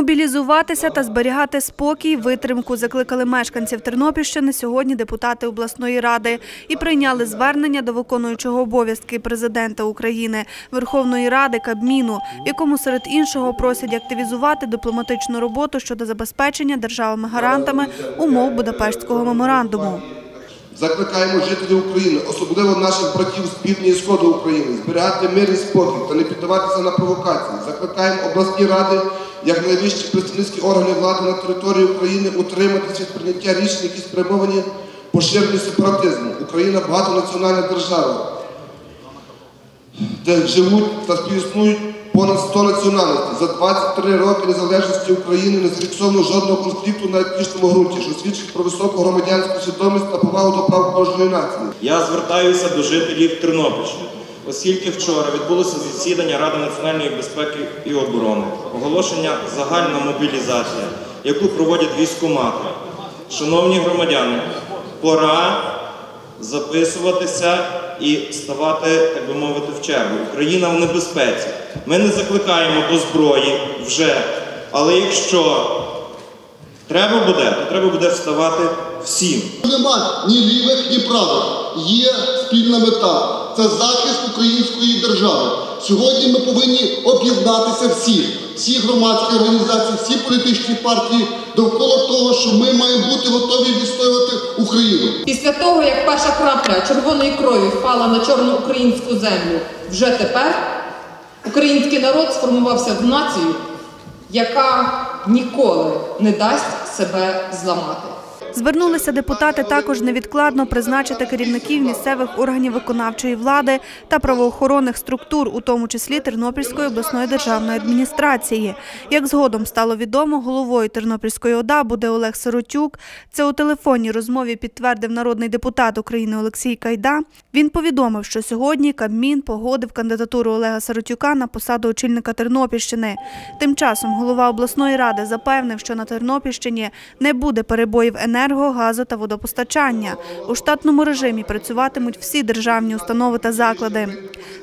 Мобілізуватися та зберігати спокій, витримку закликали мешканців Тернопільщини сьогодні депутати обласної ради і прийняли звернення до виконуючого обов'язки президента України Верховної Ради Кабміну, в якому серед іншого просять активізувати дипломатичну роботу щодо забезпечення державами-гарантами умов Будапештського меморандуму. Закликаємо жителів України, особливо наших братів з півдня і сходу України, зберігати мир і спокій та не піддаватися на провокації. Закликаємо обласні ради, як найвищі представницькі органи влади на території України, утриматися від прийняття рішень, які спрямовані поширенню сепаратизму. Україна багатонаціональна держава, де живуть та співіснують понад 100 національностей. За 23 роки незалежності України не зафіксовано жодного конфлікту на етнічному ґрунті, що свідчить про високу громадянську свідомість та повагу до прав кожної нації. Я звертаюся до жителів Тернопільщини, оскільки вчора відбулося засідання Ради національної безпеки і оборони, оголошення загальна мобілізація, яку проводять військомати. Шановні громадяни, пора записуватися і ставати, так би мовити, в чергу. Україна в небезпеці. Ми не закликаємо до зброї вже, але якщо треба буде, то треба буде вставати всім. Нема ні лівих, ні правих. Є спільна мета це захист української держави. Сьогодні ми повинні об'єднатися всі, всі громадські організації, всі політичні партії довкола того, що ми маємо бути готові відстоювати Україну. Після того, як перша крапля червоної крові впала на чорну українську землю, вже тепер український народ сформувався в націю, яка ніколи не дасть себе зламати. Звернулися депутати також невідкладно призначити керівників місцевих органів виконавчої влади та правоохоронних структур, у тому числі Тернопільської обласної державної адміністрації. Як згодом стало відомо, головою Тернопільської ОДА буде Олег Сиротюк. Це у телефонній розмові підтвердив народний депутат України Олексій Кайда. Він повідомив, що сьогодні Кабмін погодив кандидатуру Олега Сиротюка на посаду очільника Тернопільщини. Тим часом голова обласної ради запевнив, що на Тернопільщині не буде перебоїв енерго, газу та водопостачання. У штатному режимі працюватимуть всі державні установи та заклади.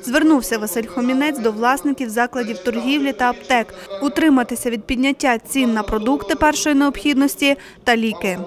Звернувся Василь Хомінець до власників закладів торгівлі та аптек утриматися від підняття цін на продукти першої необхідності та ліки.